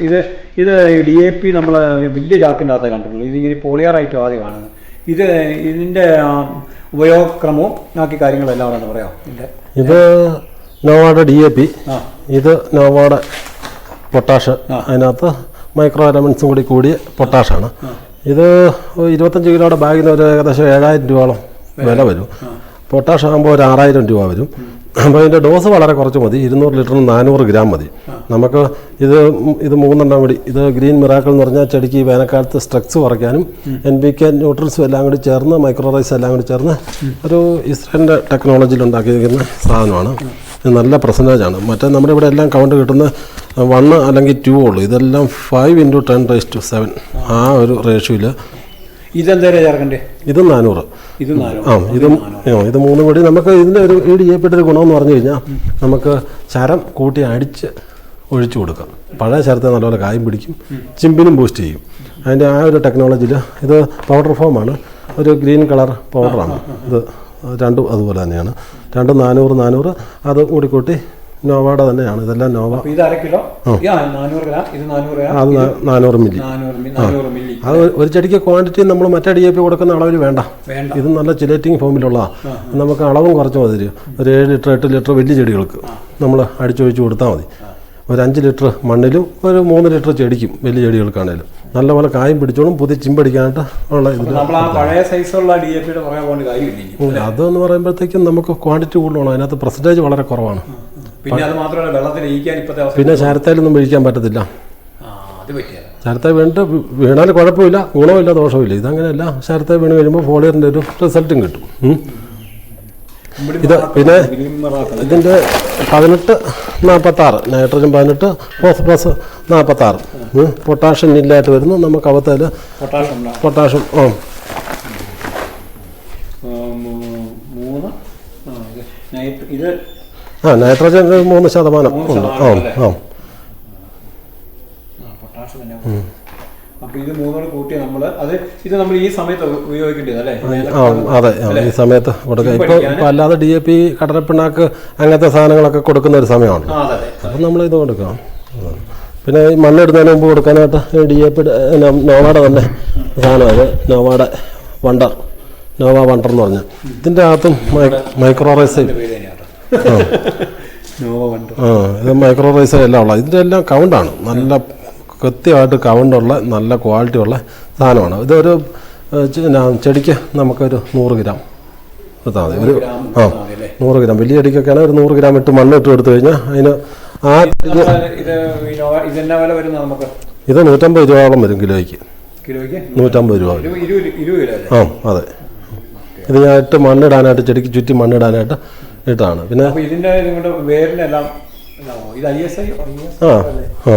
ഇത് ഇത് D A P നമ്മൾ വലിയ ചാക്കിന്റെ അകത്ത് കണ്ടിട്ടുള്ളൂ. ഇതിങ്ങനെ പോളിയറായിട്ട് ആദ്യം കാണുന്നത്. ഇത് ഇതിന്റെ ഉപയോഗക്രമവും ബാക്കി കാര്യങ്ങളെല്ലാം ആണെന്ന് പറയാം. ഇതിന്റെ ഇത് നോവാഡ ഡി എ പി ആ. ഇത് നോവാഡ പൊട്ടാഷ്. അതിനകത്ത് മൈക്രോ എലമെൻസും കൂടി കൂടിയ പൊട്ടാഷാണ്. ഇത് ഇരുപത്തഞ്ച് കിലോയുടെ ബാഗിന് ഒരു ഏകദേശം ഏഴായിരം രൂപയോളം വില വരും. പൊട്ടാഷ് ആകുമ്പോൾ ഒരു ആറായിരം രൂപ വരും. അപ്പോൾ അതിന്റെ ഡോസ് വളരെ കുറച്ച് മതി. ഇരുന്നൂറ് ലിറ്ററിന് നാനൂറ് ഗ്രാം മതി. നമുക്ക് ഇത് ഇത് മൂന്നെണ്ണം കൂടി. ഇത് ഗ്രീൻ മിറാക്കൾ എന്ന് പറഞ്ഞാൽ ചെടിക്ക് ഈ വേനൽക്കാലത്ത് സ്ട്രെക്സ് കുറയ്ക്കാനും എൻ ബി കെ ന്യൂട്രൽസും എല്ലാം കൂടി ചേർന്ന് മൈക്രോറൈസ് എല്ലാം കൂടി ചേർന്ന് ഒരു ഇസ്രേലിന്റെ ടെക്നോളജിയിൽ ഉണ്ടാക്കിയിരിക്കുന്ന സാധനമാണ്. ഇത് നല്ല പെർസെന്റേജ് ആണ്. മറ്റേ നമ്മുടെ ഇവിടെ എല്ലാം കൗണ്ട് കിട്ടുന്ന വൺ അല്ലെങ്കിൽ ടു ഉള്ളൂ. ഇതെല്ലാം five into ten raise to seven ആ. ഒരു റേഷ്യോയിൽ ചേർക്കണ്ടേ? ഇത് നാനൂറ്. ഇത് ആ ഇതും ഇത് മൂന്നും കൂടി നമുക്ക് ഇതിന്റെ ഒരു ഈട് ചെയ്യപ്പെട്ടൊരു ഗുണമെന്ന് പറഞ്ഞു കഴിഞ്ഞാൽ നമുക്ക് ചരം കൂട്ടി അടിച്ച് ഒഴിച്ചു കൊടുക്കാം. പഴയ ചരത്തെ നല്ലപോലെ കായും പിടിക്കും ചിമ്പിനും ബൂസ്റ്റ് ചെയ്യും. അതിന്റെ ആ ഒരു ടെക്നോളജിയിൽ ഇത് പൗഡർ ഫോമാണ് ഒരു ഗ്രീൻ കളർ പൗഡറാണ് ഇത് രണ്ടും അതുപോലെ തന്നെയാണ്. രണ്ടും നാനൂറ് നാനൂറ് അത് കൂടി നോവയുടെ തന്നെയാണ്. ഇതെല്ലാം നോവ. ഇത് അര കിലോ? ഇത് നാനൂറ് അത് മില്ലി. അത് ഒരു- ചെടിക്ക് ക്വാണ്ടിറ്റി നമ്മൾ മറ്റേ ഡി എ പി കൊടുക്കുന്ന അളവിൽ വേണ്ട. ഇത് നല്ല ചിലേറ്റിംഗ് ഫോമിലുള്ളതാണ് നമുക്ക് അളവും കുറച്ച് മതി. ഒരു ഏഴ് ലിറ്റർ എട്ട് ലിറ്റർ വലിയ ചെടികൾക്ക് നമ്മൾ അടിച്ചൊഴിച്ച് കൊടുത്താൽ മതി. ഒരു അഞ്ച് ലിറ്റർ മണ്ണിലും ഒരു മൂന്ന് ലിറ്റർ ചെടിക്കും വലിയ ചെടികൾക്കാണേലും. നല്ലപോലെ കായും പിടിച്ചോളും പുതിയ ചിമ്പടിക്കാനായിട്ട് ഉള്ള ഇതിൽ കാര്യമില്ല അതെന്ന് പറയുമ്പോഴത്തേക്കും നമുക്ക് ക്വാണ്ടിറ്റി കൂടുതലാണ് അതിനകത്ത് പെർസെന്റേജ് വളരെ കുറവാണ്. പിന്നെ അത് മാത്രമല്ല വെള്ളത്തിൽ ഇരിക്കാൻ ഇപ്പോഴത്തെ അവസ്ഥ പിന്നെ ശരത്തേലൊന്നും പിഴിക്കാൻ പറ്റത്തില്ല. അത് പറ്റിയല്ല ശരത്തെ വീണിട്ട് വീണാൽ കുഴപ്പമില്ല ഗുണമില്ല ദോഷമില്ല. ഇതങ്ങനെയല്ല ശരത്തെ വീണ് കഴിയുമ്പോൾ ഫോളിയറിന്റെ ഒരു റിസൾട്ടും കിട്ടും. ഇത് പിന്നെ ഇതിന്റെ പതിനെട്ട് നാൽപ്പത്താറ് നൈട്രജൻ പതിനെട്ട് ഫോസ്ഫറസ് നാൽപ്പത്താറ്. പൊട്ടാഷ്യം ഇല്ലായിട്ട് വരുന്നു. നമുക്ക് അവത്തേൽ പൊട്ടാഷ്യം ആ. ഇത് ആ നൈട്രജൻ മൂന്ന് ശതമാനം ഉണ്ട്. ആ? ആ. അത് ഈ സമയത്ത് കൊടുക്കുക ഇപ്പോൾ അല്ലാതെ ഡി എ പി കടലപ്പിണ്ണാക്ക് അങ്ങനത്തെ സാധനങ്ങളൊക്കെ കൊടുക്കുന്ന ഒരു സമയമാണ് അപ്പൊ നമ്മൾ ഇത് കൊടുക്കാം. പിന്നെ ഈ മണ്ണിടുന്നതിന് മുമ്പ് കൊടുക്കാനായിട്ട് ഡി എ പി നോവാഡ തന്നെ സാധനമാണ് നോവാഡ വണ്ടർ. നോവ വണ്ടർ എന്ന് പറഞ്ഞാൽ ഇതിന്റെ അകത്തും മൈക്രോ ഇത് മൈക്രോ റൈസർ എല്ലാം ഉള്ള ഇതിന്റെ എല്ലാം കൗണ്ടാണ് നല്ല കൃത്യമായിട്ട് കൗണ്ടുള്ള നല്ല ക്വാളിറ്റി ഉള്ള സാധനമാണ്. ഇതൊരു ചെടിക്ക് നമുക്കൊരു നൂറ് ഗ്രാം എടുത്താൽ മതി. ഒരു ആ നൂറ് ഗ്രാം. വലിയ ചെടിക്കൊക്കെ ആണെങ്കിൽ ഒരു നൂറ് ഗ്രാം ഇട്ട് മണ്ണ് ഇട്ട് കൊടുത്തു കഴിഞ്ഞാൽ അതിന് ആ ഇത് നൂറ്റമ്പത് രൂപയോളം വരും കിലോയ്ക്ക്. നൂറ്റമ്പത് രൂപ ആ അതെ. ഇത് ഞാൻ ഇട്ട് മണ്ണിടാനായിട്ട് ചെടിക്ക് ചുറ്റി മണ്ണിടാനായിട്ട് ഇട്ടാണ് പിന്നെ ഇതിന്റെ ആ ആ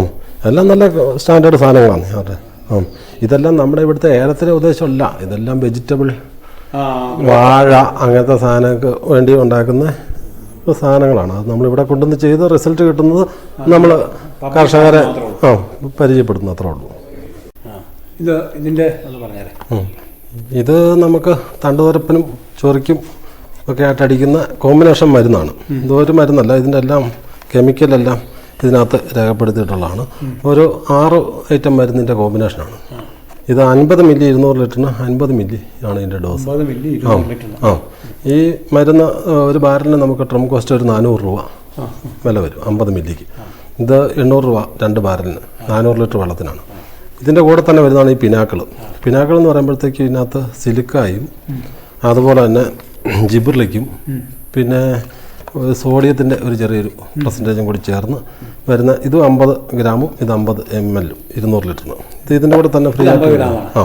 എല്ലാം നല്ല സ്റ്റാൻഡേർഡ് സാധനങ്ങളാണ് അവരുടെ ആ ഇതെല്ലാം നമ്മുടെ ഇവിടുത്തെ ഏലത്തിലെ ഉദ്ദേശമല്ല. ഇതെല്ലാം വെജിറ്റബിൾ വാഴ അങ്ങനത്തെ സാധനങ്ങൾക്ക് വേണ്ടി ഉണ്ടാക്കുന്ന സാധനങ്ങളാണ്. അത് നമ്മളിവിടെ കൊണ്ടുവന്ന് ചെയ്ത് റിസൾട്ട് കിട്ടുന്നത് നമ്മൾ കർഷകരെ ആ പരിചയപ്പെടുന്നു അത്രേ ഉള്ളൂ. ഇത് പറഞ്ഞേരെ. ഇത് നമുക്ക് തണ്ടുതുരപ്പനും ചൊറിക്കും ഒക്കെ ആയിട്ട് അടിക്കുന്ന കോമ്പിനേഷൻ മരുന്നാണ്. ഇതൊരു മരുന്നല്ല ഇതിന്റെ എല്ലാം കെമിക്കലെല്ലാം ഇതിനകത്ത് രേഖപ്പെടുത്തിയിട്ടുള്ളതാണ്. ഒരു ആറ് ഐറ്റം മരുന്നിന്റെ കോമ്പിനേഷനാണ്. ഇത് അൻപത് മില്ലി ഇരുന്നൂറ് ലിറ്ററിന് അൻപത് മില്ലി ആണ് ഇതിന്റെ ഡോസ്. ആ ആ. ഈ മരുന്ന് ഒരു ബാരലിന് നമുക്ക് ട്രം കോസ്റ്റ് ഒരു നാനൂറ് രൂപ വില വരും അമ്പത് മില്ലിക്ക്. ഇത് എണ്ണൂറ് രൂപ രണ്ട് ബാരലിന് നാനൂറ് ലിറ്റർ വെള്ളത്തിനാണ്. ഇതിന്റെ കൂടെ തന്നെ വരുന്നതാണ് ഈ പിനാക്കൾ പിനാക്കൾ എന്ന് പറയുമ്പോഴത്തേക്ക് ഇതിനകത്ത് സിലിക്കായും അതുപോലെ തന്നെ ജിബിർലിക്കും പിന്നെ സോഡിയത്തിന്റെ ഒരു ചെറിയൊരു പെർസെന്റേജും കൂടി ചേർന്ന് വരുന്ന ഇത് അമ്പത് ഗ്രാമും ഇത് അമ്പത് എം എല്ലും ഇരുന്നൂറ് ലിറ്ററിന് ഇത് ഇതിന്റെ കൂടെ തന്നെ ഫ്രീ ആയിട്ട്. ആ.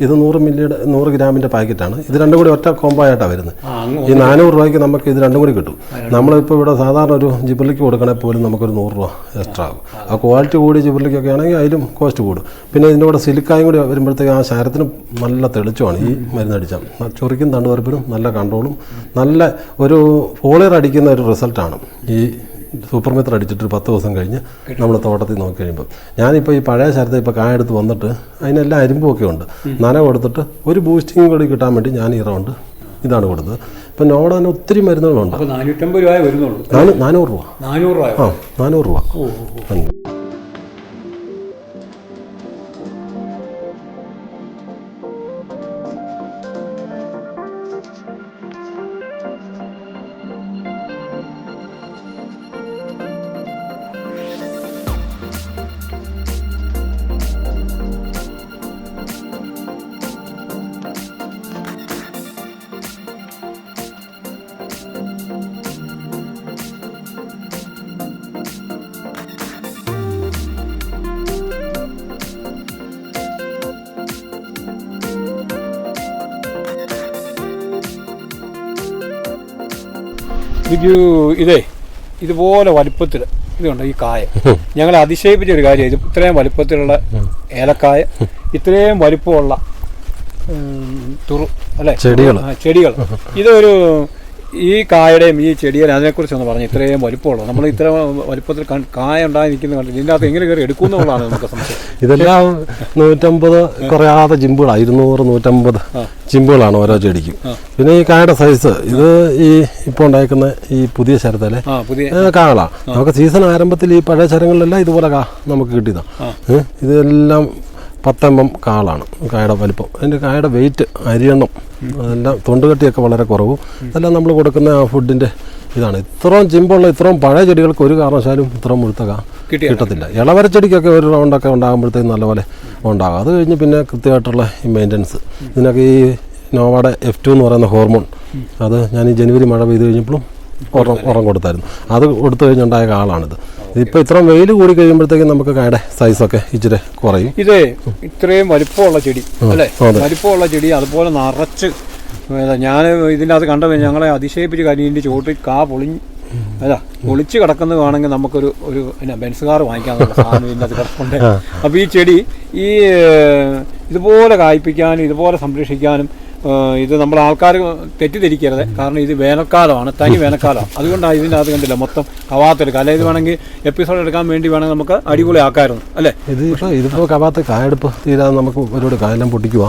ഇത് നൂറ് മില്ലിയുടെ നൂറ് ഗ്രാമിന്റെ പാക്കറ്റാണ് ഇത് രണ്ടും കൂടി ഒറ്റ കോംബോ ആയിട്ടാണ് വരുന്നത്. ഈ നാനൂറ് രൂപയ്ക്ക് നമുക്ക് ഇത് രണ്ടും കൂടി കിട്ടും. നമ്മളിപ്പോൾ ഇവിടെ സാധാരണ ഒരു ജിബിലിക്ക് കൊടുക്കണമെങ്കിൽ പോലും നമുക്കൊരു നൂറ് രൂപ എക്സ്ട്രാ ആകും. ആ ക്വാളിറ്റി കൂടിയ ജിബിലിക്കൊക്കെ ആണെങ്കിൽ അതിലും കോസ്റ്റ് കൂടും. പിന്നെ ഇതിന്റെ കൂടെ സിലിക്കായും കൂടി വരുമ്പോഴത്തേക്ക് ആ ശരത്തിന് നല്ല തെളിച്ചമാണ് ഈ മരുന്നടിച്ചാൽ ചൊറിക്കും തണ്ടുവരപ്പിനും നല്ല കൺട്രോളും നല്ല ഒരു ഫോളിയർ അടിക്കുന്ന ഒരു റിസൾട്ടാണ്. ഈ സൂപ്പർ മിത്ര അടിച്ചിട്ട് ഒരു പത്ത് ദിവസം കഴിഞ്ഞ് നമ്മൾ തോട്ടത്തിൽ നോക്കി കഴിയുമ്പോൾ ഞാനിപ്പോൾ ഈ പഴയ ശരത്തെ ഇപ്പോൾ കായെടുത്ത് വന്നിട്ട് അതിനെല്ലാം അരിമ്പൊക്കെ ഉണ്ട്. നന കൊടുത്തിട്ട് ഒരു ബൂസ്റ്റിംഗ് കൂടി കിട്ടാൻ വേണ്ടി ഞാൻ ഈ റൗണ്ട് ഇതാണ് കൊടുത്തത്. ഇപ്പം നോടാൻ ഒത്തിരി മരുന്നുകളുണ്ട്. നാനൂറ്റമ്പത് രൂപ വരുന്നുള്ളൂ. നാനൂ നാനൂറ് രൂപ. നാനൂറ് രൂപ ആ നാനൂറ് രൂപ. ഇത് ഇതേ ഇതുപോലെ വലുപ്പത്തിൽ ഇതുണ്ട് ഈ കായ. ഞങ്ങൾ അതിശയിപ്പിച്ച ഒരു കാര്യം ഇത് ഇത്രയും വലിപ്പത്തിലുള്ള ഏലക്കായ ഇത്രയും വലുപ്പമുള്ള തുറു അല്ലെ? ചെടികൾ ചെടികൾ ഇതൊരു ഈ കായയുടെയും ഈ ചെടിയുടെ അതിനെക്കുറിച്ച് ഒന്ന് പറഞ്ഞു ഇത്രയും വലിപ്പമുള്ളൂ. നമ്മൾ ഇത്ര വലിപ്പത്തിൽ കായ ഉണ്ടായി നിൽക്കുന്ന കണ്ടില്ല ഇതിന്റെ അകത്ത് എങ്ങനെ കയറി എടുക്കുന്നുള്ളതാണ് നമുക്ക് സംശയം. ഇതെല്ലാം നൂറ്റമ്പത് കുറയാതെ ജിമ്പുകളാണ് ഇരുന്നൂറ് നൂറ്റമ്പത് ജിമ്പുകളാണ് ഓരോ ചെടിക്കും. പിന്നെ ഈ കായുടെ സൈസ് ഇത് ഈ ഇപ്പോൾ ഉണ്ടായിരിക്കുന്ന ഈ പുതിയ ശരത്തിലെ ആ പുതിയ. കാളാണ് നമുക്ക് സീസൺ ആരംഭത്തിൽ ഈ പഴയ ശരങ്ങളിലെല്ലാം ഇതുപോലെ കാ നമുക്ക് കിട്ടിയതാണ്. ഇതെല്ലാം പത്തെണ്ണം കാളാണ് കായുടെ വലിപ്പം. അതിന്റെ കായുടെ വെയിറ്റ് അരിയെണ്ണം അതെല്ലാം തൊണ്ടുകട്ടിയൊക്കെ വളരെ കുറവും. അതെല്ലാം നമ്മൾ കൊടുക്കുന്ന ആ ഫുഡിന്റെ ഇതാണ്. ഇത്രയും ചിമ്പുള്ള ഇത്രയും പഴയ ചെടികൾക്ക് ഒരു കാരണവശാലും ഇത്രയും മുഴുത്തക കിട്ടത്തില്ല. ഇളവര ചെടിക്കൊക്കെ ഒരു റൗണ്ടൊക്കെ ഉണ്ടാകുമ്പോഴത്തേക്കും നല്ലപോലെ ഉണ്ടാകും. അത് കഴിഞ്ഞ് പിന്നെ കൃത്യമായിട്ടുള്ള ഈ മെയിന്റനൻസ് ഇതിനൊക്കെ ഈ നോവാടെ എഫ് ടു എന്ന് പറയുന്ന ഹോർമോൺ അത് ഞാൻ ഈ ജനുവരി മഴ പെയ്ത് കഴിഞ്ഞപ്പോഴും ഉറം ഉറം കൊടുത്തായിരുന്നു. അത് കൊടുത്തു കഴിഞ്ഞുണ്ടായ കാളാണിത്. ഇതിപ്പോൾ ഇത്രയും വെയിൽ കൂടി കഴിയുമ്പോഴത്തേക്കും നമുക്ക് കായുടെ ഒക്കെ ഇച്ചിരി കുറയും. ഇതേ ഇത്രയും വലിപ്പമുള്ള ചെടി അല്ലേ. വലിപ്പമുള്ള ചെടി അതുപോലെ നിറച്ച് ഞാൻ ഇതിനകത്ത് കണ്ടത് ഞങ്ങളെ അതിശയിപ്പിച്ച കാര്യം ഇതിന്റെ ചുവട്ടിൽ കാ പൊളിഞ്ഞ് അതാ പൊളിച്ച് കിടക്കുന്നത് വേണമെങ്കിൽ നമുക്കൊരു ഒരു എന്നാ ബെൻസ് കാർ വാങ്ങിക്കാന്നുള്ള സാധനം ഇതിന്റെ കിടപ്പുണ്ട്. അപ്പോൾ ഈ ചെടി ഈ ഇതുപോലെ കായ്പ്പിക്കാനും ഇതുപോലെ സംരക്ഷിക്കാനും ഇത് നമ്മൾ ആൾക്കാർ തെറ്റിദ്ധരിക്കരുത്. കാരണം ഇത് വേനൽക്കാലമാണ് തനി വേനൽക്കാലമാണ്. അതുകൊണ്ടാണ് ഇതിന്റെ അത് കണ്ടില്ല മൊത്തം കവാത്തെടുക്കുക അല്ലെങ്കിൽ ഇത് വേണമെങ്കിൽ എപ്പിസോഡ് എടുക്കാൻ വേണ്ടി വേണമെങ്കിൽ നമുക്ക് അടിപൊളി ആക്കായിരുന്നു അല്ലേ? ഇത് ഇപ്പോൾ ഇതിപ്പോൾ കവാത്ത് കായെടുപ്പ് തീരാതെ നമുക്ക് ഒരുപാട് കായെല്ലാം പൊട്ടിക്കുക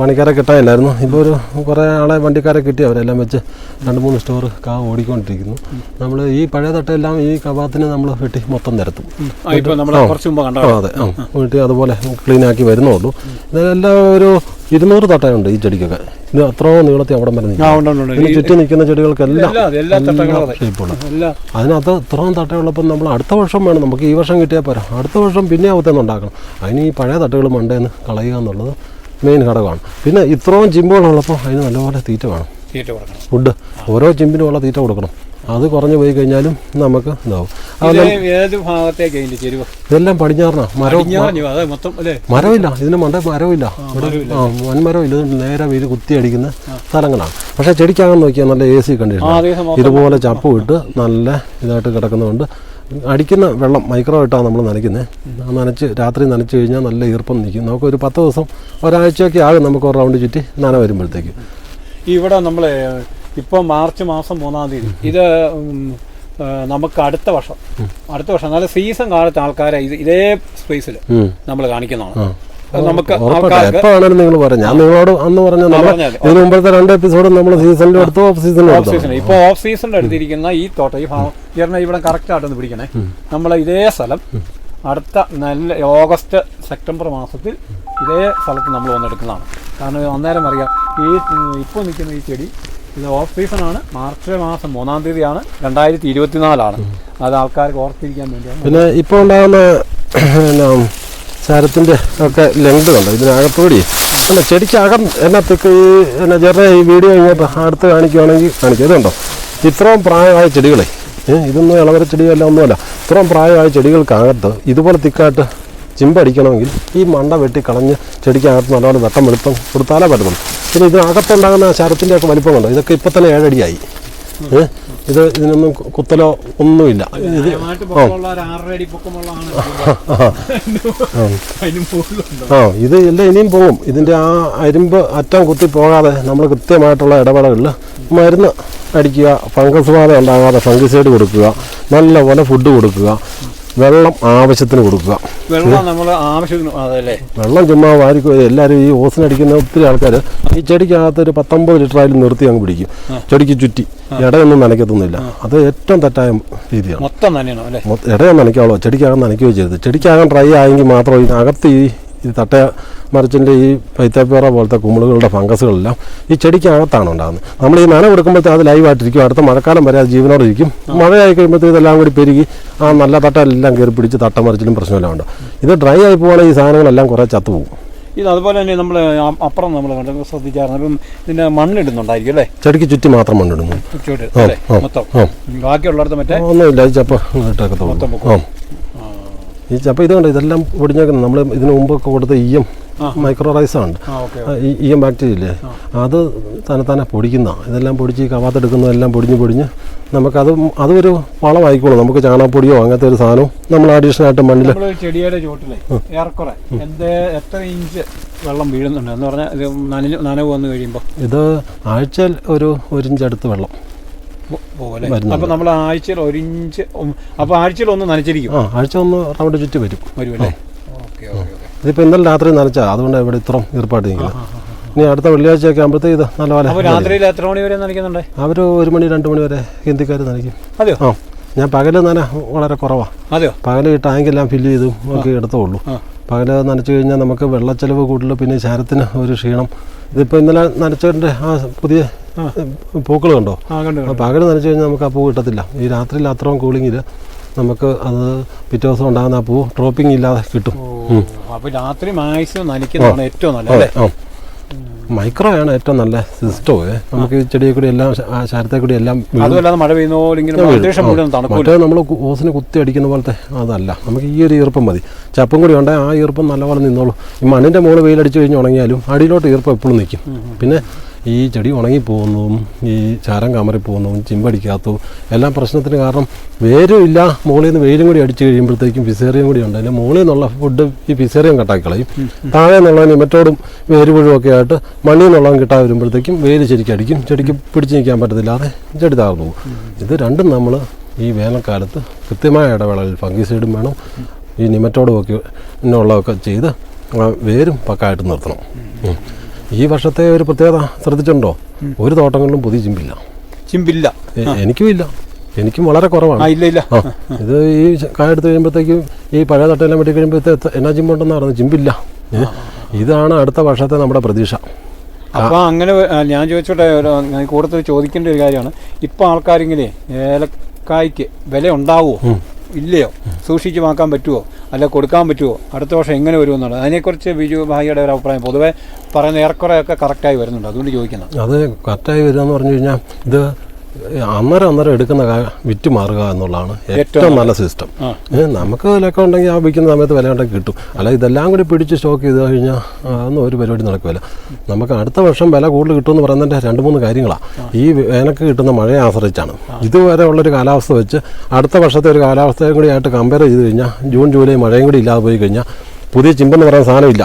പണിക്കാരെ കിട്ടാനില്ലായിരുന്നു. ഇപ്പോൾ ഒരു കുറേ ആളെ വണ്ടിക്കാരെ കിട്ടി അവരെല്ലാം വെച്ച് രണ്ട് മൂന്ന് സ്റ്റോർ കാ ഓടിക്കൊണ്ടിരിക്കുന്നു. നമ്മൾ ഈ പഴയ തട്ടെല്ലാം ഈ കവാത്തിന് നമ്മൾ വെട്ടി മൊത്തം നിരത്തും. ഇപ്പോൾ നമ്മൾ കുറച്ച് മുമ്പ് കണ്ടോ ആ അതെ. വെട്ടി വീട്ടിൽ അതുപോലെ ക്ലീനാക്കി വരുന്നുള്ളൂ. ഇതെല്ലാം ഒരു ഇരുന്നൂറ് തട്ടയുണ്ട് ഈ ചെടിക്കൊക്കെ. ഇത് അത്ര നീളത്തിൽ അവിടെ വരെ നിൽക്കും ചുറ്റും നിൽക്കുന്ന ചെടികൾക്കെല്ലാം ഷേപ്പുള്ള അതിനകത്ത് ഇത്രയും തട്ടയുള്ളപ്പോൾ നമ്മൾ അടുത്ത വർഷം വേണം. നമുക്ക് ഈ വർഷം കിട്ടിയാൽ പോരാ. അടുത്ത വർഷം പിന്നെ അവത്തേന്ന് ഉണ്ടാക്കണം. അതിന് ഈ പഴയ തട്ടുകൾ മണ്ടേന്ന് കളയുക എന്നുള്ളത് മെയിൻ ഘടകമാണ്. പിന്നെ ഇത്രയും ചിമ്പുകളുള്ളപ്പോൾ അതിന് നല്ലപോലെ തീറ്റ വേണം. ഫുഡ് ഓരോ ചിമ്പിനുമുള്ള തീറ്റ കൊടുക്കണം. അത് കുറഞ്ഞു പോയി കഴിഞ്ഞാലും നമുക്ക് ഇതാവും. ഇതെല്ലാം പടിഞ്ഞാറിനാ. മരം മരമില്ല ഇതിന് മണ്ട മരമില്ല ഇവിടെ ആ വൻമരമില്ല നേരെ വീട് കുത്തി അടിക്കുന്ന സ്ഥലങ്ങളാണ്. പക്ഷേ ചെടിക്കാകാൻ നോക്കിയാൽ നല്ല എ സി സമയം ഇതുപോലെ ചപ്പ് ഇട്ട് നല്ല ഇതായിട്ട് കിടക്കുന്നതുകൊണ്ട് അടിക്കുന്ന വെള്ളം മൈക്രോ ഇട്ടാണ് നമ്മൾ നനയ്ക്കുന്നത് നനച്ച് രാത്രി നനച്ച് കഴിഞ്ഞാൽ നല്ല ഈർപ്പം നിൽക്കും. നമുക്ക് ഒരു പത്ത് ദിവസം ഒരാഴ്ചയൊക്കെ ആകും നമുക്ക് ഒരു റൗണ്ട് ചുറ്റി നന വരുമ്പോഴത്തേക്ക്. ഇവിടെ നമ്മൾ ഇപ്പൊ മാർച്ച് മാസം മൂന്നാം തീയതി. ഇത് നമുക്ക് അടുത്ത വർഷം. അടുത്ത വർഷം. നല്ല സീസൺ കാലത്ത് ആൾക്കാരെ ഇത് ഇതേ സ്പേസിൽ നമ്മൾ കാണിക്കുന്നതാണ്. നമുക്ക് നിങ്ങൾ പറയാം. ഞാൻ നിങ്ങളോട് അന്ന് പറഞ്ഞു ഇതിനു മുമ്പത്തെ രണ്ട് എപ്പിസോഡ് നമ്മൾ സീസണിൽ എടുത്തു. ഓഫ് സീസൺ ഇപ്പോൾ ഓഫ് സീസണിൽ എടുത്തിരിക്കുന്ന ഈ തോട്ടം ഈ ചേർന്ന ഇവിടെ കറക്റ്റ് ആയിട്ടൊന്ന് പിടിക്കണേ. നമ്മൾ ഇതേ സ്ഥലം അടുത്ത നല്ല ഓഗസ്റ്റ് സെപ്റ്റംബർ മാസത്തിൽ ഇതേ സ്ഥലത്ത് നമ്മൾ വന്നെടുക്കുന്നതാണ്. കാരണം അന്നേരം അറിയാം ഈ ഇപ്പോൾ നിൽക്കുന്ന ഈ ചെടി ഇത് ഓഫ് സീസണാണ്. മാർച്ച് മാസം മൂന്നാം തീയതിയാണ്. രണ്ടായിരത്തി ഇരുപത്തിനാലാണ് അത് ആൾക്കാർക്ക് ഓർത്തിരിക്കാൻ വേണ്ടിയാണ്. പിന്നെ ഇപ്പോൾ ഉണ്ടാകുന്ന പിന്നെ ശരത്തിന്റെ ഒക്കെ ലെങ്ത് കണ്ടോ? ഇതിനകത്തോടി അല്ല ചെടിക്കകം എന്നത്തേക്ക് ഈ എന്നാ ചെറിയ ഈ വീഡിയോ ഇങ്ങോട്ട് അടുത്ത് കാണിക്കുവാണെങ്കിൽ കാണിക്കും. ഇതുണ്ടോ? ഇത്രയും പ്രായമായ ചെടികളെ. ഇതൊന്നും ഇളവര ചെടിയല്ല ഒന്നുമല്ല. ഇത്രയും പ്രായമായ ചെടികൾക്കകത്ത് ഇതുപോലെ തിക്കായിട്ട് ചിമ്പടിക്കണമെങ്കിൽ ഈ മണ്ട വെട്ടി കളഞ്ഞ് ചെടിക്കകത്ത് നല്ലപോലെ വെട്ടം വെളുപ്പം കൊടുത്താലേ പറ്റത്തുള്ളൂ. പിന്നെ ഇതിനകത്തുണ്ടാകുന്ന ശരത്തിന്റെ ഒക്കെ വലിപ്പം കണ്ടോ ഇതൊക്കെ ഇപ്പം തന്നെ ഏഴടിയായി. ഇത് ഇതിനൊന്നും കുത്തലോ ഒന്നുമില്ല. ഇത് ആ. ഇത്. എല്ലാം ഇനിയും പോകും. ഇതിന്റെ ആ അരിമ്പ് അറ്റം കുത്തി പോകാതെ നമ്മൾ കൃത്യമായിട്ടുള്ള ഇടപെടലുകളിൽ മരുന്ന് അടിക്കുക ഫംഗസ് ബാധ ഉണ്ടാകാതെ ഫംഗസൈഡ് കൊടുക്കുക നല്ലപോലെ ഫുഡ് കൊടുക്കുക. വെള്ളം ആവശ്യത്തിന് കൊടുക്കുക. വെള്ളം നമ്മൾ ആവശ്യത്തിന് അതല്ലേ? വെള്ളം ചുമ്മാ വാരിക്കുക എല്ലാവരും ഈ ഓസിനടിക്കുന്ന ഒത്തിരി ആൾക്കാർ ഈ ചെടിക്കകത്ത് ഒരു പത്തൊമ്പത് ലിറ്റർ ആയാലും നിർത്തി അങ്ങ് പിടിക്കും. ചെടിക്ക് ചുറ്റി. ഇടയൊന്നും നനയ്ക്കത്തൊന്നുമില്ല. അത് ഏറ്റവും തെറ്റായ രീതിയാണ്. മൊത്തം തന്നെയാണ് അല്ലേ? മൊത്ത- ഇടയം നനയ്ക്കാവോ ചെടിക്കകം നനയ്ക്കുകയോ ചെയ്തത് ചെടിക്കകം ഡ്രൈ ആയെങ്കിൽ മാത്രം ഇതിനകത്ത് ഈ ഈ തട്ട മരച്ചിന്റെ ഈ പൈത്താപ്പേറ പോലത്തെ കുമിളുകളുടെ ഫംഗസുകളെല്ലാം ഈ ചെടിക്കകത്താണ് ഉണ്ടാകുന്നത്. നമ്മൾ ഈ നന കൊടുക്കുമ്പോഴത്തേ അത് ലൈവായിട്ടിരിക്കും അടുത്ത മഴക്കാലം വരെ അത് ജീവനോടെ ഇരിക്കും. മഴയായി കഴിയുമ്പോഴത്തേ ഇതെല്ലാം കൂടി പെരുകി ആ നല്ല തട്ടെല്ലാം കയറി പിടിച്ച് തട്ട മരച്ചിലും പ്രശ്നമെല്ലാം ഉണ്ട്. ഇത് ഡ്രൈ ആയി പോവുകയാണെങ്കിൽ ഈ സാധനങ്ങളെല്ലാം കുറേ ചത്തുപോകും ഇത് അതുപോലെ തന്നെ നമ്മൾ അപ്പുറം നമ്മൾ കണ്ടത് ശ്രദ്ധിച്ചായിരുന്നു അപ്പം ഇതിന്റെ മണ്ണിടുന്നുണ്ടായിരിക്കും അല്ലേ? ചെടിക്ക് ചുറ്റി മാത്രം മണ്ണിടുന്നു. ചുറ്റി മൊത്തം. ബാക്കിയുള്ളിടത്ത് മറ്റേ ഒന്നുമില്ല ചപ്പം മൊത്തം ഈ ചപ്പ ഇത് കണ്ടോ ഇതെല്ലാം പൊടിഞ്ഞേക്കുന്നത്. നമ്മൾ ഇതിനു മുമ്പൊക്കെ കൊടുത്ത ഈയം മൈക്രോ റൈസാണ് ഉണ്ട് ആ ഓക്കെ ആ, ഈ ഈ എം ബാക്ടീരിയ ഇല്ലേ അത് തന്നെ തന്നെ പൊടിക്കുന്ന ഇതെല്ലാം പൊടിച്ച് കവാത്തെടുക്കുന്നതെല്ലാം പൊടിഞ്ഞ് പൊടിഞ്ഞ് നമുക്കത് അതൊരു വളമായിക്കോളും. നമുക്ക് ചാണകപ്പൊടിയോ അങ്ങനത്തെ ഒരു സാധനവും നമ്മൾ അഡീഷണൽ ആയിട്ട് മണ്ണിൽ ചെടിയുടെ ചോട്ടിലെ ഏറെക്കുറെ എന്ത് എത്ര ഇഞ്ച് വെള്ളം വീഴുന്നുണ്ട്? എന്ന് പറഞ്ഞാൽ ഇത് നനവ് വന്നു കഴിയുമ്പോൾ ഇത് ആഴ്ചയിൽ ഒരു ഒരു ഇഞ്ച് അടുത്ത് വെള്ളം. അപ്പോൾ നമ്മൾ ആഴ്ചയിൽ ഒരു ഇഞ്ച് അപ്പോൾ ആഴ്ചയിൽ ഒന്ന് നനച്ചിരിക്കും. ആ ആഴ്ച ഒന്ന് റൗണ്ട് ചുറ്റി വരും. വരുമല്ലേ ഇതിപ്പോ ഓക്കെ ഓക്കെ ഇതിപ്പോൾ ഇന്നലെ രാത്രി നനച്ചാ അതുകൊണ്ട് ഇവിടെ ഇത്ര ഏർപ്പാട് ഇനി അടുത്ത വെള്ളിയാഴ്ചയൊക്കെ ആകുമ്പോഴത്തേക്ക് ഇത് നല്ല രാത്രിയിൽ എത്ര മണി വരെ നനയ്ക്കുന്നുണ്ടേ? അവർ ഒരു മണി രണ്ട് മണി വരെ ഹിന്ദിക്കാർ നനയ്ക്കും. അതെയോ? ആ. ഞാൻ പകൽ നന വളരെ കുറവാ. അതെയോ? പകൽ ഈ ടാങ്കെല്ലാം ഫില്ല് ചെയ്തു നമുക്ക് എടുത്തോളൂ. പകൽ നനച്ചു കഴിഞ്ഞാൽ നമുക്ക് വെള്ളച്ചെലവ് കൂടുതൽ പിന്നെ ശരത്തിന് ഒരു ക്ഷീണം. ഇതിപ്പോൾ ഇന്നലെ നനച്ചതിന്റെ ആ പുതിയ. പൂക്കൾ കണ്ടോ? പകൽ നനച്ചു കഴിഞ്ഞാൽ നമുക്ക് ആ പൂ കിട്ടത്തില്ല. ഈ രാത്രിയിൽ അത്രയും കൂളിങ്ങിൽ നമുക്ക് അത് പിറ്റേ ദിവസം ഉണ്ടാകുന്ന ആ പൂ ഡ്രോപ്പിംഗ് ഇല്ലാതെ കിട്ടും. അപ്പോൾ രാത്രി മാക്സിമം നനയ്ക്കുന്നതാണ് ഏറ്റവും നല്ലത് മൈക്രോ ആണ് ഏറ്റവും നല്ല സിസ്റ്റം നമുക്ക് ഈ ചെടിയെ കൂടി എല്ലാം ശരത്തെ കൂടി എല്ലാം മഴ പെയ്യുന്ന മറ്റേ നമ്മൾ ഓസിന് കുത്തി അടിക്കുന്ന പോലത്തെ അതല്ല. നമുക്ക് ഈ ഒരു ഈർപ്പം മതി. ചപ്പും കൂടി ഉണ്ടെങ്കിൽ ആ ഈർപ്പം നല്ലപോലെ നിന്നോളും. ഈ മണ്ണിന്റെ മുകളിൽ വെയിലടിച്ചു കഴിഞ്ഞ് ഉണങ്ങിയാലും അടിയിലോട്ട് ഈർപ്പം എപ്പോഴും നിൽക്കും പിന്നെ ഈ ചെടി ഉണങ്ങിപ്പോകുന്നതും ഈ ചാരം കമറി പോകുന്നതും ചിമ്പടിക്കാത്തതും എല്ലാം പ്രശ്നത്തിന് കാരണം വേരും ഇല്ല മുകളിൽ നിന്ന് വെയിലും കൂടി അടിച്ചു കഴിയുമ്പോഴത്തേക്കും ഫിസേറിയം കൂടി ഉണ്ട്. അതിന്റെ മുകളിൽ നിന്നുള്ള ഫുഡ് ഈ ഫിസേറിയം കട്ടാക്കി കളയും താഴെ നിന്നുള്ള നിമറ്റോടും വേരുപുഴും ഒക്കെ ആയിട്ട് മണ്ണിൽ നിന്നുള്ളതും കിട്ടാതെ വരുമ്പോഴത്തേക്കും വേര് ശരിക്കും അടിക്കും. ചെടിക്ക് പിടിച്ച് നിൽക്കാൻ പറ്റത്തില്ലാതെ ചെടി താർന്നു പോകും. ഇത് രണ്ടും നമ്മൾ ഈ വേനൽക്കാലത്ത് കൃത്യമായ ഇടവേളയിൽ ഫംഗിസൈഡും വേണം. ഈ നിമറ്റോടും ഒക്കെ ഉള്ളതൊക്കെ ചെയ്ത് വേരും പക്കായിട്ട് നിർത്തണം. ഈ വർഷത്തെ ഒരു പ്രത്യേകത ശ്രദ്ധിച്ചിട്ടുണ്ടോ? ഒരു തോട്ടങ്ങളിലും പുതിയ ചിമ്പില്ല. ചിമ്പില്ല. എനിക്കും ഇല്ല. എനിക്കും വളരെ കുറവാണ്. ഇല്ല ഇല്ല. ഇത് ഈ കായ എടുത്ത് കഴിയുമ്പോഴത്തേക്കും ഈ പഴയ തട്ടെല്ലാം വെട്ടി കഴിയുമ്പോഴത്തെ എന്നാ ചിമ്പുണ്ടെന്ന് പറയുന്നത് ചിമ്പില്ല. ഇതാണ് അടുത്ത വർഷത്തെ നമ്മുടെ പ്രതീക്ഷ. അപ്പോൾ അങ്ങനെ ഞാൻ ചോദിച്ചോട്ടെ കൂടുതൽ ചോദിക്കേണ്ട ഒരു കാര്യമാണ്. ഇപ്പൊ ആൾക്കാരിങ്ങനെ ഏലക്കായ്ക്ക് വില ഉണ്ടാവുമോ. ഇല്ലയോ? സൂക്ഷിച്ച് വാക്കാൻ പറ്റുമോ അല്ല കൊടുക്കാൻ പറ്റുമോ അടുത്ത വർഷം എങ്ങനെ വരുമെന്നുള്ളത് അതിനെക്കുറിച്ച് ബിജു ഭായിയുടെ ഒരു അഭിപ്രായം. പൊതുവെ പറയുന്ന ഏറെക്കുറെയൊക്കെ കറക്റ്റായി വരുന്നുണ്ട്. അതുകൊണ്ട് ചോദിക്കുന്നത്. അത് കറക്റ്റായി വരിക എന്ന് പറഞ്ഞു കഴിഞ്ഞാൽ ഇത് അന്നേരം അന്നേരം എടുക്കുന്ന വിറ്റ് മാറുക എന്നുള്ളതാണ് ഏറ്റവും നല്ല സിസ്റ്റം നമുക്ക് വിലയൊക്കെ ഉണ്ടെങ്കിൽ ആ വിൽക്കുന്ന സമയത്ത് വില ഉണ്ടെങ്കിൽ കിട്ടും. അല്ല ഇതെല്ലാം കൂടി പിടിച്ച് സ്റ്റോക്ക് ചെയ്ത് കഴിഞ്ഞാൽ അതൊന്നും ഒരു പരിപാടി നടക്കില്ല നമുക്ക് അടുത്ത വർഷം വില കൂടുതൽ കിട്ടുമെന്ന് പറയുന്നതിന്റെ രണ്ട് മൂന്ന് കാര്യങ്ങളാണ് ഈ വേനക്ക് കിട്ടുന്ന മഴയെ ആശ്രയിച്ചാണ്. ഇതുവരെ ഉള്ളൊരു കാലാവസ്ഥ വെച്ച് അടുത്ത വർഷത്തെ ഒരു കാലാവസ്ഥയും കൂടി ആയിട്ട് കമ്പയർ ചെയ്ത് കഴിഞ്ഞാൽ ജൂൺ ജൂലൈ മഴയും കൂടി ഇല്ലാതെ പോയി കഴിഞ്ഞാൽ പുതിയ ചിമ്പെന്ന് പറയുന്ന സാധനമില്ല.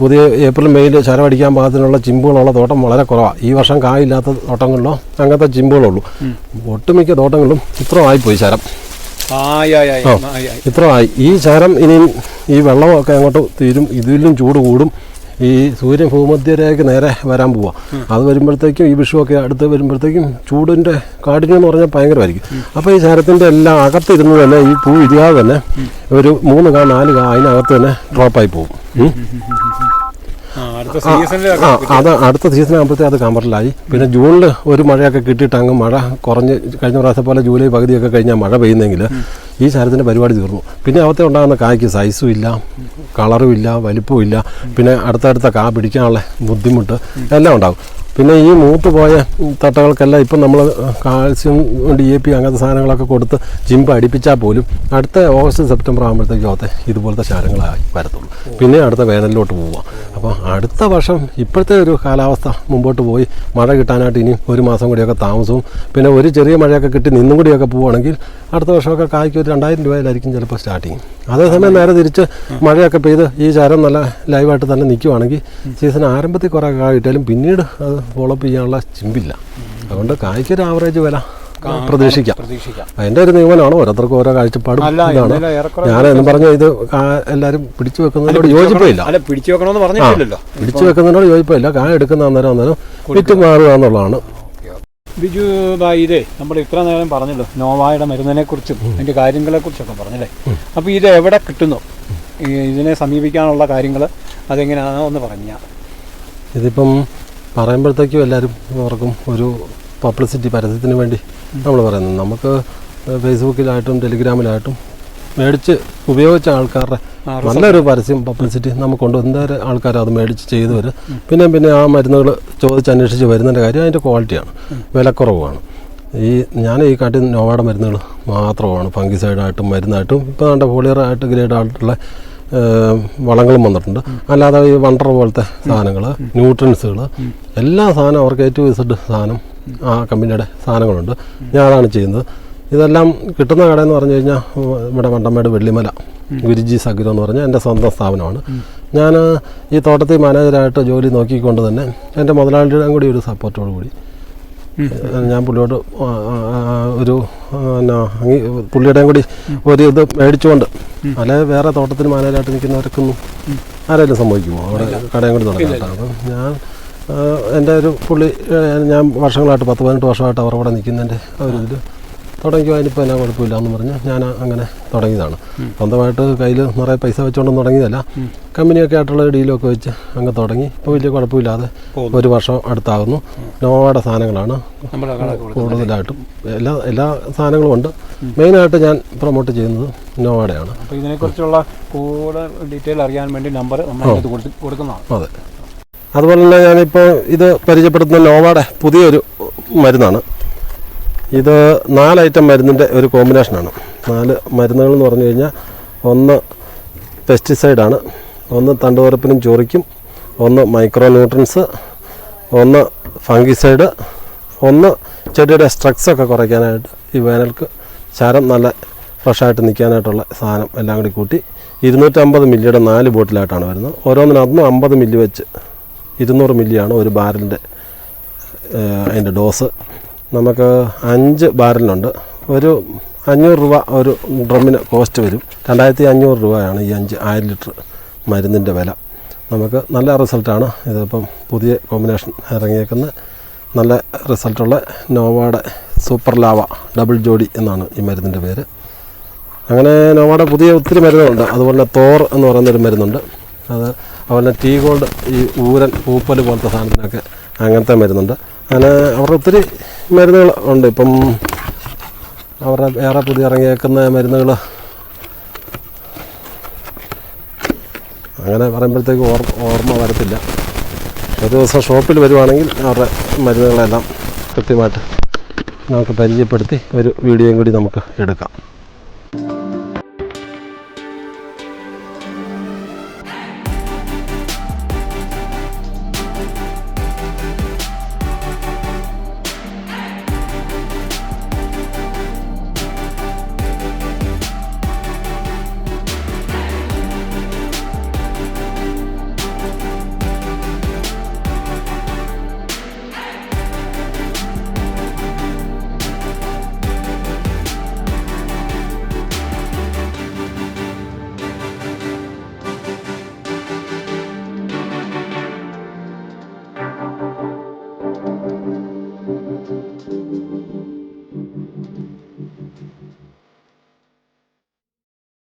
പുതിയ ഏപ്രിൽ മെയ്യിൽ ശരമടിക്കാൻ പാകത്തിനുള്ള ചിമ്പുകളുള്ള തോട്ടം വളരെ കുറവാണ് ഈ വർഷം കായില്ലാത്ത തോട്ടങ്ങളിലോ അങ്ങനത്തെ ചിമ്പുകളുള്ളൂ. ഒട്ടുമിക്ക തോട്ടങ്ങളിലും ഇത്ര ആയിപ്പോയി ശരം ഇത്ര ആയി. ഈ ശരം ഇനിയും ഈ വെള്ളമൊക്കെ അങ്ങോട്ട് തീരും. ഇതിലും ചൂട് കൂടും. ഈ സൂര്യൻ ഭൂമധ്യരേഖ നേരെ വരാൻ പോവുക അത് വരുമ്പോഴത്തേക്കും ഈ വിഷുവൊക്കെ അടുത്ത് വരുമ്പോഴത്തേക്കും ചൂടിന്റെ കാഠിന്യം എന്ന് പറഞ്ഞാൽ ഭയങ്കരമായിരിക്കും. അപ്പോൾ ഈ ശരത്തിന്റെ എല്ലാം അകത്തിരുന്ന് തന്നെ ഈ പൂ ഇരിയാതെ തന്നെ ഒരു മൂന്ന് കാ നാല് കാ അതിനകത്ത് തന്നെ ഡ്രോപ്പായി പോകും അത് അടുത്ത സീസൺ ആകുമ്പോഴത്തേ അത് കമറിലായി പിന്നെ ജൂണിൽ ഒരു മഴയൊക്കെ കിട്ടിയിട്ട് അങ്ങ് മഴ കുറഞ്ഞ് കഴിഞ്ഞ പ്രാവശ്യം പോലെ ജൂലൈ പകുതിയൊക്കെ കഴിഞ്ഞാൽ മഴ പെയ്യുന്നെങ്കിൽ ഈ ശരത്തിന്റെ പരിപാടി തീർന്നു. പിന്നെ അവത്തെ ഉണ്ടാകുന്ന കായ്ക്ക് സൈസും ഇല്ല കളറും ഇല്ല വലിപ്പവും ഇല്ല. പിന്നെ അടുത്തടുത്ത കാ പിടിക്കാനുള്ള ബുദ്ധിമുട്ട് എല്ലാം ഉണ്ടാകും. പിന്നെ ഈ മൂത്ത് പോയ തട്ടകൾക്കെല്ലാം ഇപ്പം നമ്മൾ കാൽസ്യം ഡി എ പി അങ്ങനത്തെ സാധനങ്ങളൊക്കെ കൊടുത്ത് ജിമ്പ് അടിപ്പിച്ചാൽ പോലും അടുത്ത ഓഗസ്റ്റ് സെപ്റ്റംബർ ആകുമ്പോഴത്തേക്കും അകത്തെ ഇതുപോലത്തെ ശാരങ്ങളായി വരത്തുള്ളൂ. പിന്നെ അടുത്ത വേനലിലോട്ട് പോവാം അപ്പോൾ അടുത്ത വർഷം ഇപ്പോഴത്തെ ഒരു കാലാവസ്ഥ മുമ്പോട്ട് പോയി മഴ കിട്ടാനായിട്ട് ഇനി ഒരു മാസം കൂടിയൊക്കെ താമസവും. പിന്നെ ഒരു ചെറിയ മഴയൊക്കെ കിട്ടി നിന്നും കൂടിയൊക്കെ പോവുകയാണെങ്കിൽ അടുത്ത വർഷമൊക്കെ കായ്ക്ക് ഒരു രണ്ടായിരം രൂപയിലായിരിക്കും ചിലപ്പോൾ സ്റ്റാർട്ടിങ് അതേസമയം നേരെ തിരിച്ച് മഴയൊക്കെ പെയ്ത് ഈ ചാരം നല്ല ലൈവായിട്ട് തന്നെ നിൽക്കുവാണെങ്കിൽ സീസൺ ആരംഭത്തിൽ കുറേ കായ കിട്ടിയാലും പിന്നീട് അത് ഫോളോപ്പ് ചെയ്യാനുള്ള ചിമ്പില്ല. അതുകൊണ്ട് കായ്ക്ക് ഒരു ആവറേജ് വില പ്രതീക്ഷിക്കാം. അതിന്റെ ഒരു നിയമനമാണ് ഓരോരുത്തർക്കും ഓരോ കാഴ്ചപ്പാടും ഇതാണ്. ഞാൻ എന്ന് പറഞ്ഞ ഇത് എല്ലാവരും പിടിച്ചു വെക്കുന്നതിനോട് യോജിപ്പില്ല പിടിച്ചു വെക്കണമെന്ന് പിടിച്ചു വെക്കുന്നതിനോട് യോജിപ്പില്ല കായ എടുക്കുന്ന അന്നേരം അന്നേരം വിറ്റ് മാറുക എന്നുള്ളതാണ്. ബിജു ഇതേ നമ്മൾ ഇത്ര നേരം പറഞ്ഞല്ലോ നോവായുടെ മരുന്നിനെ കുറിച്ചും അതിന്റെ കാര്യങ്ങളെ കുറിച്ചൊക്കെ പറഞ്ഞല്ലേ അപ്പോൾ ഇത് എവിടെ കിട്ടുന്നു? ഇതിനെ സമീപിക്കാനുള്ള കാര്യങ്ങൾ അതെങ്ങനെയാണെന്ന് പറഞ്ഞാൽ ഇതിപ്പം പറയുമ്പോഴത്തേക്കും എല്ലാവരും അവർക്കും ഒരു പബ്ലിസിറ്റി പരസ്യത്തിന് വേണ്ടി നമ്മൾ പറയുന്നത് നമുക്ക് ഫേസ്ബുക്കിലായിട്ടും ടെലിഗ്രാമിലായിട്ടും മേടിച്ച് ഉപയോഗിച്ച ആൾക്കാരുടെ നല്ലൊരു പരസ്യം പബ്ലിസിറ്റി നമുക്കുണ്ട് എന്തായാലും ആൾക്കാർ അത് മേടിച്ച് ചെയ്ത് വരും പിന്നെ പിന്നെ ആ മരുന്നുകൾ ചോദിച്ച് അന്വേഷിച്ച് വരുന്നതിന്റെ കാര്യം അതിന്റെ ക്വാളിറ്റിയാണ് വിലക്കുറവാണ് ഈ ഞാൻ ഈ കാട്ടിൽ നോവാട മരുന്നുകൾ മാത്രമാണ് ഫംഗിസൈഡായിട്ടും മരുന്നായിട്ടും ഇപ്പോൾ നമ്മുടെ ഫോളിയറായിട്ട് ഗ്രേഡ് ആയിട്ടുള്ള ഏഹ്, വളങ്ങളും വന്നിട്ടുണ്ട്. അല്ലാതെ ഈ വണ്ടർ പോലത്തെ സാധനങ്ങൾ ന്യൂട്രൻസുകൾ എല്ലാ സാധനവും അവർക്ക് ഏറ്റവും ഇസഡ് സാധനം ആ കമ്പനിയുടെ സാധനങ്ങളുണ്ട്. ഞാൻ അതാണ് ചെയ്യുന്നത്. ഇതെല്ലാം കിട്ടുന്ന കടയെന്ന് പറഞ്ഞു കഴിഞ്ഞാൽ ഇവിടെ വണ്ടമ്മേട് വെള്ളിമല ഗുരുജി സഗിരം എന്ന് പറഞ്ഞാൽ എന്റെ സ്വന്തം സ്ഥാപനമാണ്. ഞാൻ ഈ തോട്ടത്തിൽ മാനേജരായിട്ട് ജോലി നോക്കിക്കൊണ്ട് തന്നെ എന്റെ മുതലാളിയുടെ കൂടി ഒരു സപ്പോർട്ടോട് കൂടി ഞാൻ പുള്ളിയോട് ഒരു എന്നാ പുള്ളിയുടെയും കൂടി ഒരു ഇത് മേടിച്ചുകൊണ്ട് അല്ലെ വേറെ തോട്ടത്തിന് മാനേജായിട്ട് നിൽക്കുന്നവർക്കൊന്നും ആരെങ്കിലും സംഭവിക്കുമോ? അവിടെ കടയും കൂടി തുടങ്ങാം അപ്പം ഞാൻ എന്റെ ഒരു പുള്ളി ഞാൻ വർഷങ്ങളായിട്ട് പത്ത് പതിനെട്ട് വർഷമായിട്ട് അവർ അവിടെ നിൽക്കുന്നതിന്റെ ഒരു ഇതിൽ തുടങ്ങിയോ അതിനിപ്പോൾ എന്നാ കുഴപ്പമില്ല എന്ന് പറഞ്ഞ് ഞാൻ അങ്ങനെ തുടങ്ങിയതാണ്. സ്വന്തമായിട്ട് കയ്യിൽ നിറയെ പൈസ വെച്ചുകൊണ്ടൊന്നും തുടങ്ങിയതല്ല. കമ്പനിയൊക്കെ ആയിട്ടുള്ള ഡീലൊക്കെ വെച്ച് അങ്ങ് തുടങ്ങി. ഇപ്പോൾ വലിയ കുഴപ്പമില്ലാതെ ഒരു വർഷം അടുത്താകുന്നു. നോവയുടെ സാധനങ്ങളാണ് കൂടുതലായിട്ടും. എല്ലാ എല്ലാ സാധനങ്ങളും ഉണ്ട്. മെയിനായിട്ട് ഞാൻ പ്രൊമോട്ട് ചെയ്യുന്നത് നോവയുടെയാണ്. അപ്പോൾ ഇതിനെക്കുറിച്ചുള്ള കൂടുതൽ ഡീറ്റെയിൽ അറിയാൻ വേണ്ടി നമ്പർ കൊടുക്കുന്നതാണ്. അതെ. അതുപോലെ തന്നെ ഞാനിപ്പോൾ ഇത് പരിചയപ്പെടുത്തുന്ന നോവയുടെ പുതിയൊരു മരുന്നാണ്. ഇത് നാല് ഐറ്റം മരുന്നിന്റെ ഒരു കോമ്പിനേഷനാണ് നാല് മരുന്നുകൾ എന്ന് പറഞ്ഞു കഴിഞ്ഞാൽ ഒന്ന് പെസ്റ്റിസൈഡാണ് ഒന്ന് തണ്ടുതുറപ്പിനും ചൊറിക്കും ഒന്ന് മൈക്രോ ന്യൂട്രൻസ് ഒന്ന് ഫംഗിസൈഡ് ഒന്ന് ചെടിയുടെ സ്ട്രക്സൊക്കെ കുറയ്ക്കാനായിട്ട് ഈ വേനൽക്ക് ചാരം നല്ല ഫ്രഷായിട്ട് നിൽക്കാനായിട്ടുള്ള സാധനം എല്ലാം കൂടി കൂട്ടി ഇരുന്നൂറ്റമ്പത് മില്ലിയുടെ നാല് ബോട്ടിലായിട്ടാണ് വരുന്നത്. ഓരോന്നിനും അമ്പത് മില്ലി വെച്ച് ഇരുന്നൂറ് മില്ലിയാണ് ഒരു ബാരലിന്റെ അതിന്റെ ഡോസ് നമുക്ക് അഞ്ച് ബാരലുണ്ട് ഒരു അഞ്ഞൂറ് രൂപ ഒരു ഡ്രമ്മിന് കോസ്റ്റ് വരും. രണ്ടായിരത്തി അഞ്ഞൂറ് രൂപയാണ് ഈ അഞ്ച് ആയിരം ലിറ്റർ മരുന്നിന്റെ വില. നമുക്ക് നല്ല റിസൾട്ടാണ്. ഇതിപ്പം പുതിയ കോമ്പിനേഷൻ ഇറങ്ങിയേക്കുന്ന. നല്ല റിസൾട്ടുള്ള നോവാഡ സൂപ്പർ ലാവ ഡബിൾ ജോഡി എന്നാണ് ഈ മരുന്നിന്റെ പേര്. അങ്ങനെ നോവാഡ പുതിയ ഒത്തിരി മരുന്നുണ്ട് അതുപോലെ തന്നെ തോർ എന്ന് പറയുന്നൊരു മരുന്നുണ്ട്. അത് അതുപോലെ ടീ ഗോൾഡ് ഈ ഊരൻ പൂപ്പൽ പോലത്തെ സാധനത്തിനൊക്കെ അങ്ങനത്തെ മരുന്നുണ്ട്. അങ്ങനെ അവരുടെ ഒത്തിരി മരുന്നുകൾ ഉണ്ട്. ഇപ്പം അവരുടെ വേറെ പുതിയ ഇറങ്ങിയേക്കുന്ന മരുന്നുകൾ അങ്ങനെ പറയുമ്പോഴത്തേക്ക് ഓർ ഓർമ്മ വരത്തില്ല. ഒരു ദിവസം ഷോപ്പിൽ വരുവാണെങ്കിൽ അവരുടെ മരുന്നുകളെല്ലാം കൃത്യമായിട്ട് നമുക്ക് പരിചയപ്പെടുത്തി ഒരു വീഡിയോയും കൂടി നമുക്ക് എടുക്കാം.